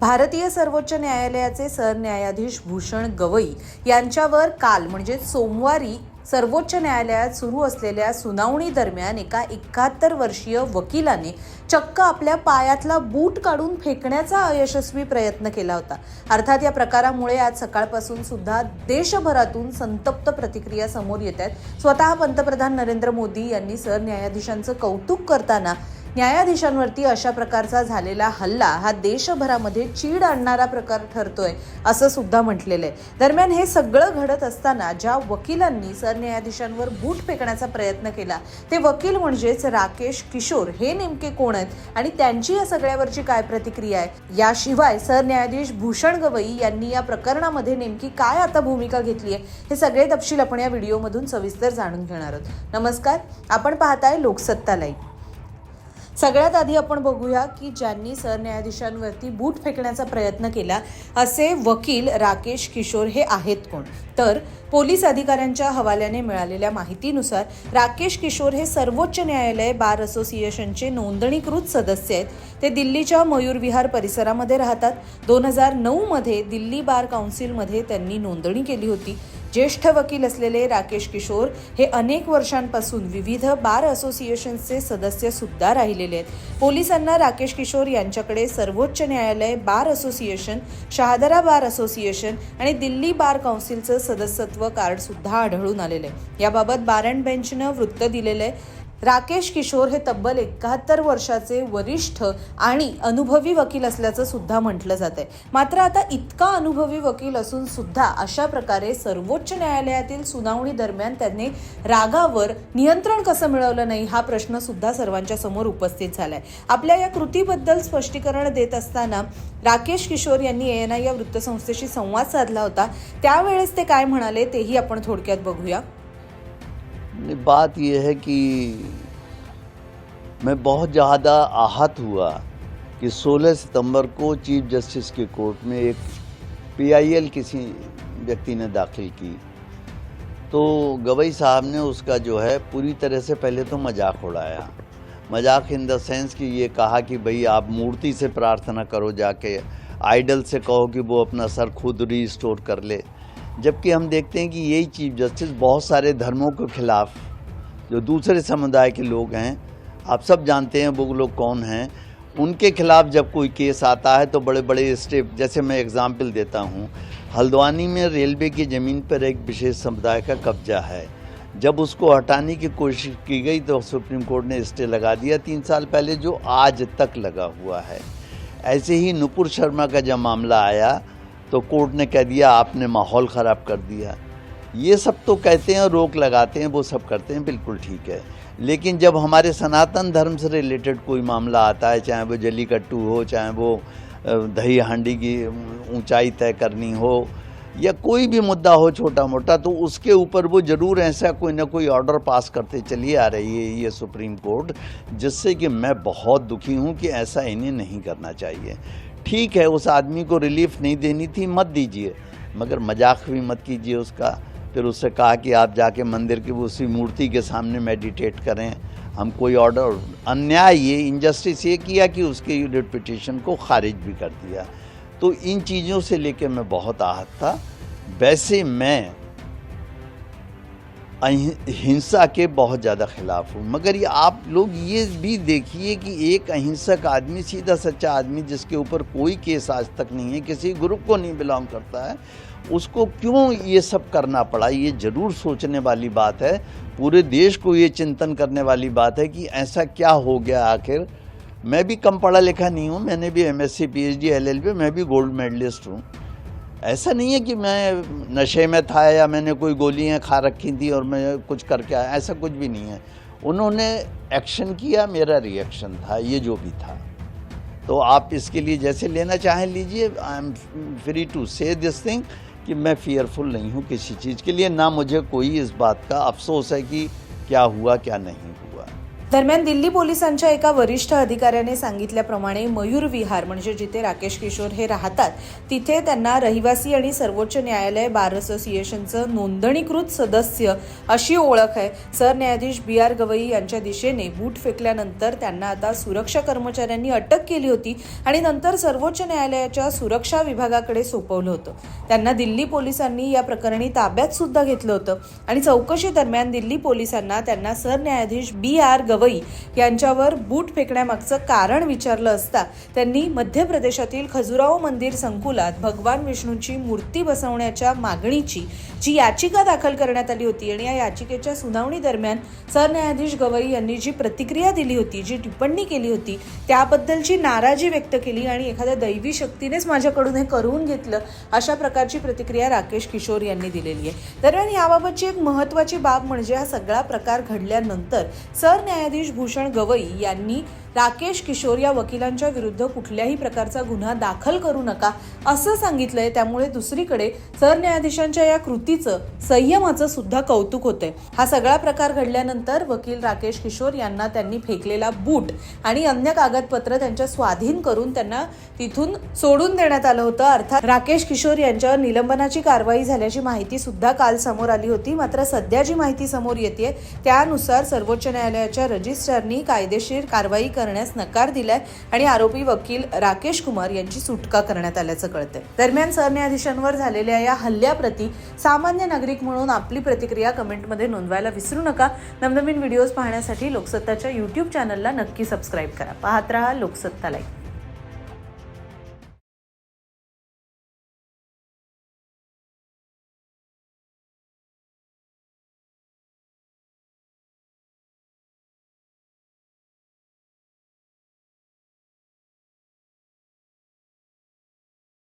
भारतीय सर्वोच्च न्यायालयाचे सरन्यायाधीश भूषण गवई यांच्यावर काल म्हणजे सोमवारी सर्वोच्च न्यायालयात सुरू असलेल्या सुनावणी दरम्यान एका एकाहत्तर वर्षीय वकिलाने चक्क आपल्या पायातला बूट काढून फेकण्याचा अयशस्वी प्रयत्न केला होता. अर्थात या प्रकारामुळे आज सकाळपासून सुद्धा देशभरातून संतप्त प्रतिक्रिया समोर येत आहेत. स्वतः पंतप्रधान नरेंद्र मोदी यांनी सरन्यायाधीशांचं कौतुक करताना न्यायाधीशांवरती अशा प्रकारचा झालेला हल्ला हा देशभरामध्ये चीड आणणारा प्रकार ठरतोय असं सुद्धा म्हटलेलं आहे दरम्यान हे सगळं घडत असताना ज्या वकिलांनी सरन्यायाधीशांवर बूट फेकण्याचा प्रयत्न केला ते वकील म्हणजेच राकेश किशोर. हे नेमके कोण आहेत आणि त्यांची या सगळ्यावरची काय प्रतिक्रिया आहे? याशिवाय सरन्यायाधीश भूषण गवई यांनी या प्रकरणामध्ये नेमकी काय आता भूमिका घेतली आहे हे सगळे तपशील आपण या व्हिडिओमधून सविस्तर जाणून घेणार आहोत. नमस्कार आपण पाहताय लोकसत्ता लाईव्ह. सगळ्यात आधी आपण बघूया की ज्यांनी सरन्यायाधीशांवरती बूट फेकण्याचा प्रयत्न केला असे वकील राकेश किशोर हे आहेत कोण? तर पोलीस अधिकाऱ्यांच्या हवाल्याने मिळालेल्या माहितीनुसार राकेश किशोर हे सर्वोच्च न्यायालय बार असोसिएशनचे नोंदणीकृत सदस्य आहेत. ते दिल्लीच्या मयूरविहार परिसरामध्ये राहतात. दोन हजार नऊमध्ये दिल्ली बार काउन्सिलमध्ये त्यांनी नोंदणी केली होती. ज्येष्ठ वकील असलेले राकेश किशोर हे अनेक वर्षांपासून विविध बार असोसिएशनचे सदस्य सुद्धा राहिलेले आहेत. पोलिसांना राकेश किशोर यांच्याकडे सर्वोच्च न्यायालय bar association Shahdara bar association आणि दिल्ली बार काउन्सिलचं सदस्यत्व कार्ड सुद्धा आढळून आलेलं आहे. याबाबत बार अँड बेंचनं वृत्त दिलेलं आहे. राकेश किशोर हे तब्बल एकाहत्तर वर्षाचे वरिष्ठ आणि अनुभवी वकील असल्याचं सुद्धा म्हटलं जात आहे मात्र आता इतका अनुभवी वकील असून सुद्धा अशा प्रकारे सर्वोच्च न्यायालयातील सुनावणी दरम्यान त्यांनी रागावर नियंत्रण कसं मिळवलं नाही हा प्रश्न सुद्धा सर्वांच्या समोर उपस्थित झालाय. आपल्या या कृतीबद्दल स्पष्टीकरण देत असताना राकेश किशोर यांनी एन आय या वृत्तसंस्थेशी संवाद साधला होता. त्यावेळेस ते काय म्हणाले तेही आपण थोडक्यात बघूया. नहीं, बात यह है कि मैं बहुत ज़्यादा आहत हुआ कि 16 सितंबर को चीफ जस्टिस के कोर्ट में एक पीआईएल किसी व्यक्ति ने दाखिल की। तो गवई साहब ने उसका जो है पूरी तरह से पहले तो मज़ाक उड़ाया। मज़ाक इन द सेंस कि ये कहा कि भाई आप मूर्ति से प्रार्थना करो जाके आइडल से कहो कि वो अपना सर खुद रीस्टोर कर ले। जबकि हम देखते हैं कि यही चीफ जस्टिस बहुत सारे धर्मों के खिलाफ, जो दूसरे समुदाय के लोग हैं, आप सब जानते हैं वो लोग कौन हैं। उनके खिलाफ जब कोई केस आता है तो बड़े बड़े स्टेप, जैसे मैं एग्ज़ाम्पल देता हूँ, हल्द्वानी में रेलवे की ज़मीन पर एक विशेष समुदाय का कब्जा है। जब उसको हटाने की कोशिश की गई तो सुप्रीम कोर्ट ने स्टे लगा दिया तीन साल पहले, जो आज तक लगा हुआ है। ऐसे ही नुपुर शर्मा का जब मामला आया तो कोर्ट ने कह दिया, आपने माहौल ख़राब कर दिया। ये सब तो कहते हैं रोक लगाते हैं, वो सब करते हैं, बिल्कुल ठीक है। लेकिन जब हमारे सनातन धर्म से रिलेटेड कोई मामला आता है, चाहे वो जलीकट्टू हो, चाहे वो दही हांडी की ऊंचाई तय करनी हो, या कोई भी मुद्दा हो छोटा मोटा तो उसके ऊपर वो ज़रूर ऐसा कोई ना कोई ऑर्डर पास करते चली आ रही है ये सुप्रीम कोर्ट, जिससे कि मैं बहुत दुखी हूँ कि ऐसा इन्हें नहीं करना चाहिए। ठीक है, उस आदमी को रिलीफ नहीं देनी थी, मत दीजिए। मगर मज़ाक भी मत कीजिए उसका। फिर उससे कहा कि आप जाके मंदिर की उसी मूर्ति के सामने मेडिटेट करें। हम कोई ऑर्डर अन्याय, ये इनजस्टिस ये किया कि उसके रिट पिटिशन को खारिज भी कर दिया। तो इन चीज़ों से लेकर मैं बहुत आहत था। वैसे मैं हिंसा के बहुत ज़्यादा खिलाफ हूँ। मगर ये आप लोग ये भी देखिए कि एक अहिंसक आदमी, सीधा सच्चा आदमी जिसके ऊपर कोई केस आज तक नहीं है, किसी ग्रुप को नहीं बिलोंग करता है, उसको क्यों ये सब करना पड़ा? ये ज़रूर सोचने वाली बात है। पूरे देश को ये चिंतन करने वाली बात है कि ऐसा क्या हो गया आखिर। मैं भी कम पढ़ा लिखा नहीं हूँ, मैंने भी M S C P H D L L B मैं भी गोल्ड मेडलिस्ट हूँ। ऐसा नहीं है कि मैं नशे में था या मैंने कोई गोलियाँ खा रखी थी और मैं कुछ करके आया, ऐसा कुछ भी नहीं है। उन्होंने एक्शन किया, मेरा रिएक्शन था, ये जो भी था। तो आप इसके लिए जैसे लेना चाहें, लीजिए I am free to say this thing कि मैं फियरफुल नहीं हूँ किसी चीज़ के लिए, ना मुझे कोई इस बात का अफसोस है कि क्या हुआ, क्या नहीं हुआ। दरम्यान दिल्ली पोलिसांच्या एका वरिष्ठ अधिकाऱ्याने सांगितल्याप्रमाणे मयूर विहार म्हणजे जिथे राकेश किशोर हे राहतात तिथे त्यांना रहिवासी आणि सर्वोच्च न्यायालय बार असोसिएशनचं नोंदणीकृत सदस्य अशी ओळख आहे. सरन्यायाधीश बी आर गवई यांच्या दिशेने बूट फेकल्यानंतर त्यांना आता सुरक्षा कर्मचाऱ्यांनी अटक केली होती आणि नंतर सर्वोच्च न्यायालयाच्या सुरक्षा विभागाकडे सोपवलं होतं. त्यांना दिल्ली पोलिसांनी या प्रकरणी ताब्यात सुद्धा घेतलं होतं आणि चौकशी दरम्यान दिल्ली पोलिसांना त्यांना सरन्यायाधीश बी आर गवई यांच्यावर बूट फेकण्यामागचं कारण विचारलं असता त्यांनी मध्य प्रदेशातील खजुराहो मंदिर संकुलात भगवान विष्णूंची मूर्ती बसवण्याच्या मागणीची जी याचिका दाखल करण्यात आली होती आणि या याचिकेच्या सुनावणी दरम्यान सरन्यायाधीश गवई यांनी जी प्रतिक्रिया दिली होती जी टिप्पणी केली होती त्याबद्दलची नाराजी व्यक्त केली आणि एखाद्या दैवी शक्तीनेच माझ्याकडून हे करून घेतलं अशा प्रकारची प्रतिक्रिया राकेश किशोर यांनी दिलेली आहे. दरम्यान याबाबतची एक महत्त्वाची बाब म्हणजे हा सगळा प्रकार घडल्यानंतर सरन्यायाधीश न्यायाधीश भूषण गवई यांनी राकेश किशोर या वकिलांच्या विरुद्ध कुठल्याही प्रकारचा गुन्हा दाखल करू नका असं सांगितलंय. त्यामुळे दुसरीकडे सरन्यायाधीशांच्या या कृतीचं संयमाचं सुद्धा कौतुक होतंय. हा सगळा प्रकार घडल्यानंतर वकील राकेश किशोर यांना त्यांनी फेकलेला बूट आणि अन्य कागदपत्र त्यांच्या स्वाधीन करून त्यांना तिथून सोडून देण्यात आलं होतं. अर्थात राकेश किशोर यांच्यावर निलंबनाची कारवाई झाल्याची माहिती सुद्धा काल समोर आली होती. मात्र सध्या जी माहिती समोर येते त्यानुसार सर्वोच्च न्यायालयाच्या रजिस्ट्रारनी कायदेशीर कारवाई कर करण्यास नकार दिलाय आणि आरोपी वकील राकेश कुमार यांची सुटका करण्यात आल्याचं कळतंय. दरम्यान सरन्यायाधीशांवर झालेल्या या हल्ल्याप्रती सामान्य नागरिक म्हणून आपली प्रतिक्रिया कमेंटमध्ये नोंदवायला विसरू नका. नवनवीन व्हिडिओज पाहण्यासाठी लोकसत्ताच्या युट्यूब चॅनलला नक्की सबस्क्राईब करा. पाहत रहा लोकसत्ता लाईक